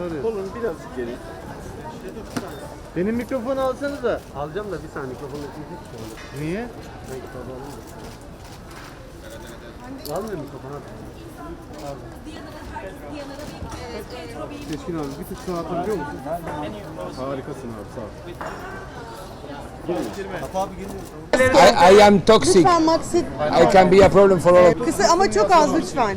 Oraya. Kolunu birazcık geri. Benim mikrofonu alsanıza. Alacağım da bir saniye mikrofonu gitmeyecek şu. Niye? Ben kitabı alayım da. Almıyor mikrofonu. Seçkin abi bir tık sağa atabiliyor musun? Harikasın abi sağ ol. I, I am toxic. Lütfen I can be a problem for all. kısa ama çok az lütfen.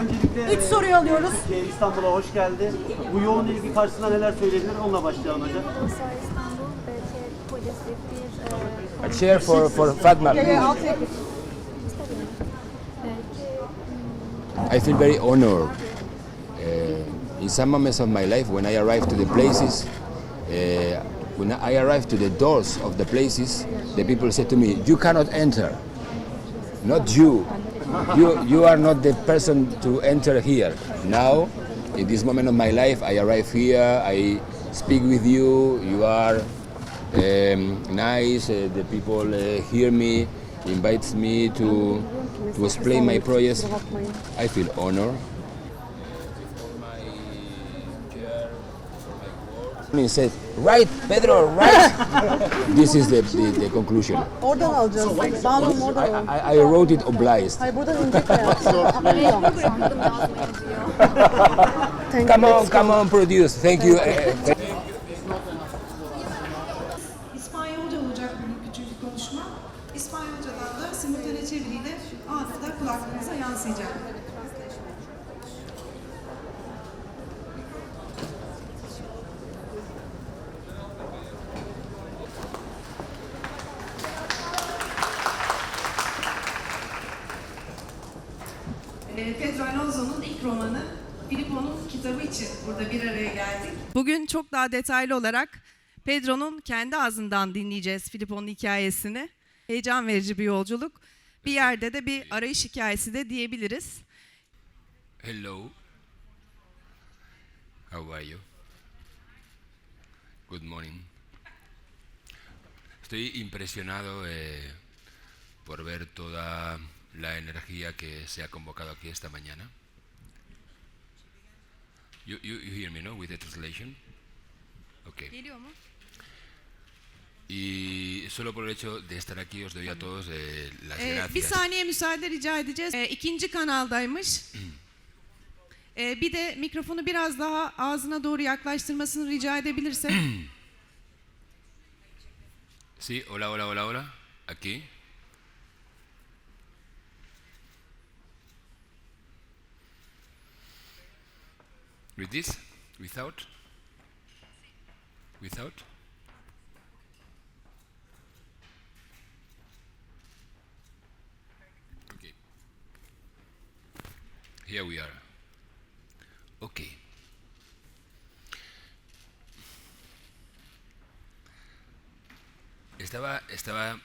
Öncelikle Üç soruyu alıyoruz. Türkiye, İstanbul'a hoş geldi. Bu yoğun ilgi karşısında neler söylenir onunla başlayalım hocam. Sağ İstanbul belki pozitif bir A chair for, for Fatma. Gel alt yapı. belki I feel very honored. Uh, in some moments of my life, when I arrive to the places, uh, when I arrive to the doors of the places, the people say to me, "You cannot enter. Not you. You you are not the person to enter here." Now, in this moment of my life, I arrive here. I speak with you. You are um, nice. Uh, the people uh, hear me, invites me to to explain my projects. I feel honor. He said, right, Pedro, right. this is the, the, the conclusion. Oradan alacağız. I. I, I wrote it obliged. Hayır buradan inecek. Come on, come on, produce. Thank you. Uh, İspanyolca olacak küçücük konuşma. İspanyolcadan da simultane çeviriyle anında kulaklarınıza yansıyacak. Ee, Pedro Alonso'nun ilk romanı Filippo'nun kitabı için burada bir araya geldik. Bugün çok daha detaylı olarak Pedro'nun kendi ağzından dinleyeceğiz Filippo'nun hikayesini. Heyecan verici bir yolculuk. Bir yerde de bir arayış hikayesi de diyebiliriz. hello. How are you? Good morning. Estoy impresionado eh, por ver toda la energía que se ha convocado aquí esta mañana. You, you, you hear me, no? With the translation? Okay. Geliyor mu? Y solo por el hecho de estar aquí os doy a todos eh, las Ee, gracias. bir saniye müsaade rica edeceğiz. Ee, ikinci kanaldaymış. Ee, bir de mikrofonu biraz daha ağzına doğru yaklaştırmasını rica edebilirsek. Sí, hola, hola, hola, hola. Aquí. With this? Without? Without? Okay. Here we are. Okay. Estaba, estaba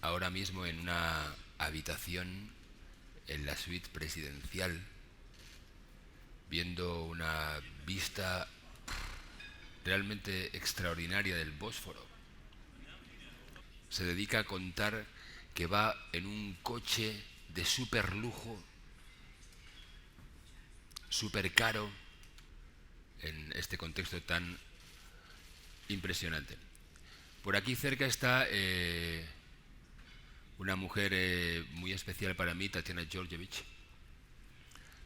ahora mismo en una habitación en la suite presidencial viendo una vista realmente extraordinaria del Bósforo. Se dedica a contar que va en un coche de super lujo, súper caro, en este contexto tan impresionante. Por aquí cerca está eh, una mujer eh, muy especial para mí, Tatiana Georgievich.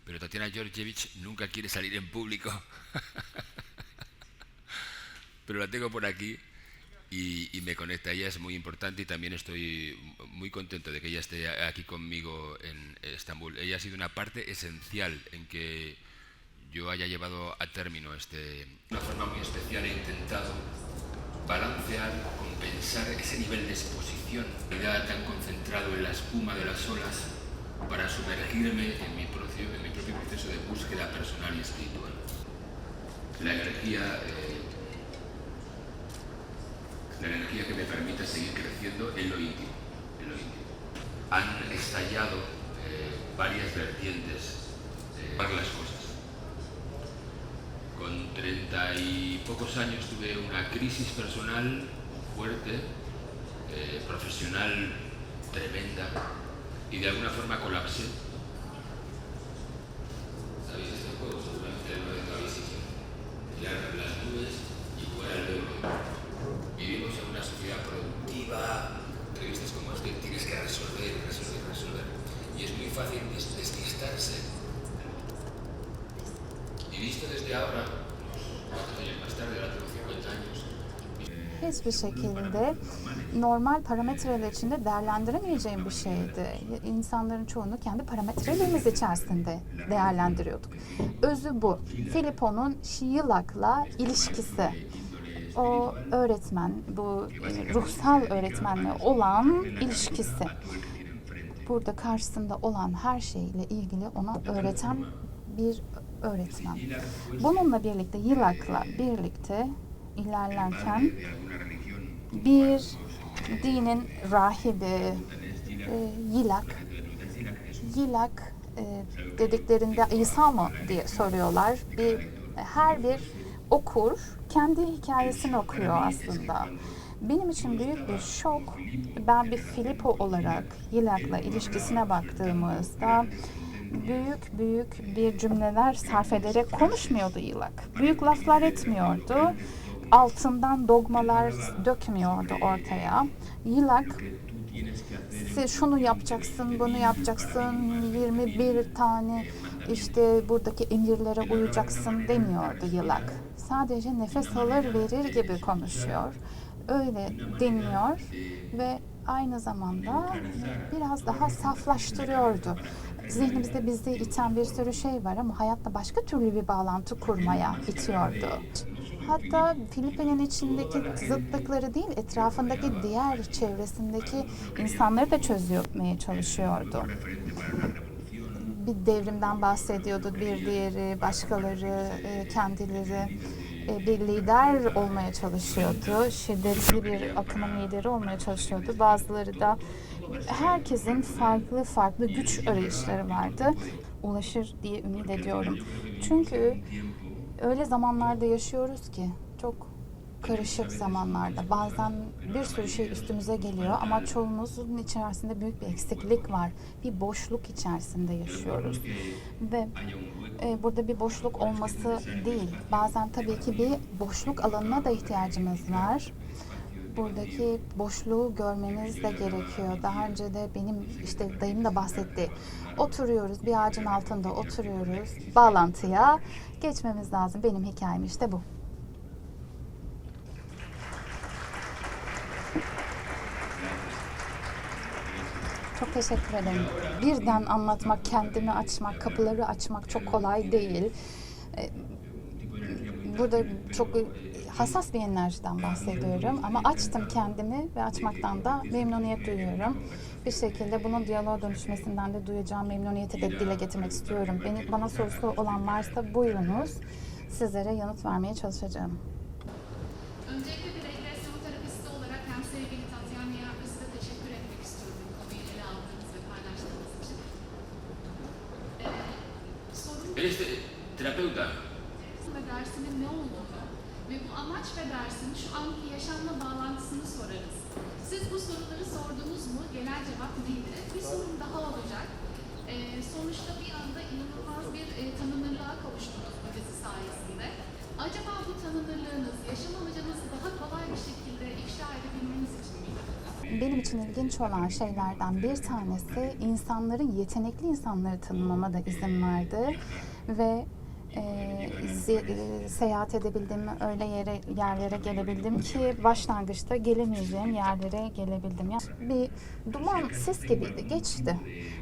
Pero Tatiana Georgievich nunca quiere salir en público. Pero la tengo por aquí y, me conecta. Ella es muy importante y también estoy muy contento de que ella esté aquí conmigo en Estambul. Ella ha sido una parte esencial en que yo haya llevado a término este... De una forma muy especial he intentado balancear, compensar ese nivel de exposición, tan concentrado en la espuma de las olas, para sumergirme en mi, proceso, proceso de búsqueda personal y espiritual. La energía, eh, la energía que me permite seguir creciendo en lo íntimo. Han estallado eh, varias vertientes de varias cosas. Con treinta y pocos años tuve una crisis personal fuerte, eh, profesional tremenda, y de alguna forma colapsé. Hiçbir şekilde normal parametreler içinde değerlendiremeyeceğim bir şeydi. İnsanların çoğunu kendi parametrelerimiz içerisinde değerlendiriyorduk. Özü bu. Filippo'nun Şiilak'la ilişkisi. O öğretmen, bu ruhsal öğretmenle olan ilişkisi. Burada karşısında olan her şeyle ilgili ona öğreten bir öğretmen. Bununla birlikte Yılak'la birlikte ilerlerken bir dinin rahibi e, Yilak Yilak e, dediklerinde İsa mı diye soruyorlar. Bir her bir okur kendi hikayesini okuyor aslında. Benim için büyük bir şok. Ben bir Filippo olarak Yilak'la ilişkisine baktığımızda büyük büyük bir cümleler sarf ederek konuşmuyordu Yılak. Büyük laflar etmiyordu. Altından dogmalar dökmüyordu ortaya. Yılak şunu yapacaksın, bunu yapacaksın, 21 tane işte buradaki emirlere uyacaksın demiyordu Yılak. Sadece nefes alır verir gibi konuşuyor. Öyle dinliyor ve aynı zamanda biraz daha saflaştırıyordu. Zihnimizde bizi iten bir sürü şey var ama hayatta başka türlü bir bağlantı kurmaya itiyordu. Hatta Filipin'in içindeki zıtlıkları değil, etrafındaki diğer çevresindeki insanları da çözmeye çalışıyordu. Bir devrimden bahsediyordu, bir diğeri, başkaları, e, kendileri e, bir lider olmaya çalışıyordu. Şiddetli bir akımın lideri olmaya çalışıyordu. Bazıları da herkesin farklı farklı güç arayışları vardı. Ulaşır diye ümit ediyorum. Çünkü öyle zamanlarda yaşıyoruz ki çok karışık zamanlarda. Bazen bir sürü şey üstümüze geliyor ama çoğumuzun içerisinde büyük bir eksiklik var. Bir boşluk içerisinde yaşıyoruz. Ve e, burada bir boşluk olması değil. Bazen tabii ki bir boşluk alanına da ihtiyacımız var. Buradaki boşluğu görmemiz de gerekiyor. Daha önce de benim işte dayım da bahsetti. Oturuyoruz, bir ağacın altında oturuyoruz. Bağlantıya geçmemiz lazım. Benim hikayem işte bu. Çok teşekkür ederim. Birden anlatmak, kendimi açmak, kapıları açmak çok kolay değil. Ee, Burada çok hassas bir enerjiden bahsediyorum ama açtım kendimi ve açmaktan da memnuniyet duyuyorum. Bir şekilde bunun diyaloğa dönüşmesinden de duyacağım memnuniyeti de dile getirmek istiyorum. Beni, bana sorusu olan varsa buyurunuz. Sizlere yanıt vermeye çalışacağım. Öncelikle bir regresyon terapisti olarak hem sevgili Tatyana'ya ve size teşekkür etmek istiyorum konuyu ele aldığınız ve paylaştığınız için. Ee, sorun ¿Eres terapeuta? ve dersinin ne olduğunu ve bu amaç ve dersin şu anki yaşamla bağlantısını sorarız. Siz bu soruları sordunuz mu? Genel cevap neydi? Bir sorum daha olacak. Ee, sonuçta bir anda inanılmaz bir e, tanınırlığa kavuştunuz bu sayesinde. Acaba bu tanınırlığınız yaşam amacınızı daha kolay bir şekilde ifşa edebilmeniz için? Benim için ilginç olan şeylerden bir tanesi insanların yetenekli insanları tanımama da izin verdi ve e, zi- e, seyahat edebildim, öyle yere yerlere gelebildim ki başlangıçta gelemeyeceğim yerlere gelebildim. Yani bir duman sis gibiydi, geçti.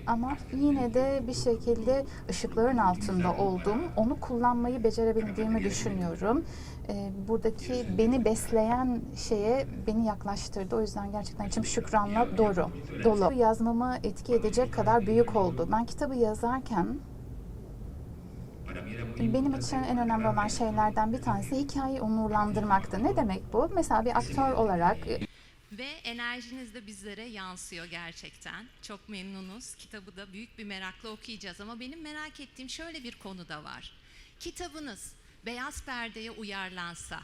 Ama yine de bir şekilde ışıkların altında oldum. Onu kullanmayı becerebildiğimi düşünüyorum. E, buradaki beni besleyen şeye beni yaklaştırdı. O yüzden gerçekten içim şükranla dolu. dolu. Yazmamı etki edecek kadar büyük oldu. Ben kitabı yazarken benim için en önemli olan şeylerden bir tanesi hikayeyi onurlandırmaktı. Ne demek bu? Mesela bir aktör olarak Ve enerjiniz de bizlere yansıyor gerçekten. Çok memnunuz. Kitabı da büyük bir merakla okuyacağız ama benim merak ettiğim şöyle bir konu da var. Kitabınız beyaz perdeye uyarlansa